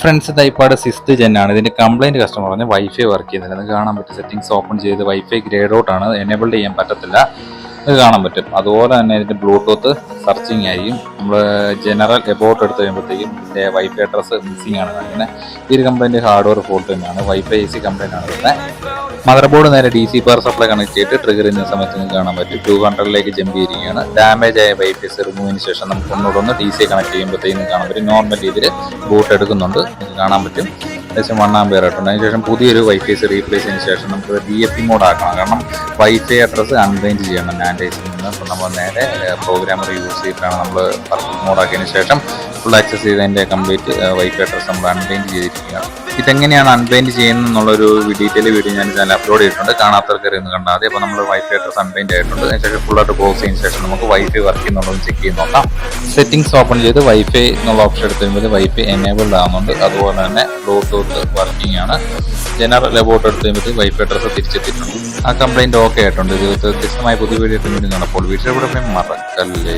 Friends തൈപ്പാട് sixth gen ആണ്. ഇതിന്റെ complaint customer പറഞ്ഞ് വൈഫൈ വർക്ക് ചെയ്യുന്നില്ല. നിങ്ങൾക്ക് കാണാൻ പറ്റും. സെറ്റിങ്സ് ഓപ്പൺ ചെയ്ത് വൈഫൈ ഗ്രേഡ് ഔട്ട് ആണ്. എനേബിൾ ചെയ്യാൻ പറ്റത്തില്ല. ഇത് കാണാൻ പറ്റും. അതുപോലെ തന്നെ ഇതിന്റെ ബ്ലൂടൂത്ത് സെർച്ചിങ് ആയിരിക്കും. നമ്മൾ ജനറൽ എബോട്ട് എടുത്ത് കഴിയുമ്പോഴത്തേക്കും ഇതിന്റെ വൈഫൈ അഡ്രസ്സ് മിസ്സിംഗ് ആണ്. അങ്ങനെ ഈ ഒരു കംപ്ലൈന്റ് ഹാർഡ്വെയർ ഫോൾട്ട് തന്നെയാണ്. വൈഫൈ എ സി കംപ്ലൈന്റ് ആണ്. വരുന്നത് മദർ ബോർഡ് നേരെ D C power supply connect ചെയ്തിട്ട് ട്രിഗർ ചെയ്യുന്ന സമയത്ത് നിങ്ങൾക്ക് കാണാൻ പറ്റും. ടു ഹൺഡ്രഡിലേക്ക് ജമ്പ് ചെയ്തിരിക്കുകയാണ്. ഡാമേജ് ആയ വൈഫൈസ് റിമൂവിന് ശേഷം നമുക്ക് ഒന്നുകൂടെ ഒന്ന് ഡി സി കണക്ട് ചെയ്യുമ്പോഴത്തേക്കും കാണാൻ പറ്റും. നോർമൽ രീതിയിൽ ബൂട്ട് എടുക്കുന്നുണ്ട്. നിങ്ങൾക്ക് കാണാൻ പറ്റും. ഏകദേശം വൺ ആം ആയിട്ടുണ്ട്. അതിനുശേഷം പുതിയൊരു വൈഫൈസ് റീപ്ലേസ് ചെയ്തതിന് ശേഷം നമുക്ക് ഡി എഫ് പി മോഡ് ആക്കണം. കാരണം വൈഫൈ അഡ്രസ്സ് അൺറേഞ്ച് ചെയ്യണം. നാൻഡേസിൽ നിന്ന്. അപ്പോൾ നമ്മൾ നേരെ പ്രോഗ്രാമർ യൂസ് ചെയ്തിട്ടാണ് നമ്മൾ പർപ്പിൾ മോഡ് ആക്കിയതിന് ശേഷം ഫുൾ ആക്സസ് ചെയ്തതിന്റെ കംപ്ലീറ്റ് വൈഫൈ അഡ്രസ് നമ്മൾ അൺബൈൻഡ് ചെയ്തിരിക്കുകയാണ്. ഇതെങ്ങനെയാണ് അൺബൈൻഡ് ചെയ്യുന്നത് എന്നുള്ളൊരു ഡീറ്റെയിൽ വീഡിയോ ഞാൻ ചാനൽ അപ്ലോഡ് ചെയ്തിട്ടുണ്ട്. കാണാത്തവർക്ക് ഒന്ന് കണ്ടാൽ അപ്പോൾ നമ്മൾ വൈഫൈ അഡ്രസ് അൺബൈൻഡ് ആയിട്ടുണ്ട്. അതിനുശേഷം ഫുള്ളായിട്ട് ക്ലോസ് ചെയ്യുന്ന ശേഷം നമുക്ക് വൈഫൈ വർക്ക് ചെയ്യുന്നുണ്ടോ എന്ന് ചെക്ക് ചെയ്ത് നോക്കാം. സെറ്റിംഗ്സ് ഓപ്പൺ ചെയ്ത് വൈഫൈ എന്നുള്ള ഓപ്ഷൻ എടുത്ത് കഴിയുമ്പോൾ വൈഫൈ എനേബിൾഡ് ആകുന്നുണ്ട് അതുപോലെ തന്നെ ബ്ലൂടൂത്ത് വർക്കിംഗ് ആണ്. ജനറൽ ലബോട്ട് എടുത്ത് കഴിയുമ്പോൾ വൈഫൈ അഡ്രസ്സ് തിരിച്ചെത്തിയിട്ടുണ്ട്. ആ കംപ്ലൈന്റ് ഓക്കെ ആയിട്ടുണ്ട്. ഇത് വ്യത്യസ്തമായ പുതിയ വീഡിയോ വീണ്ടും കാണപ്പോൾ വീട്ടിൽ മറക്കല്ലേ.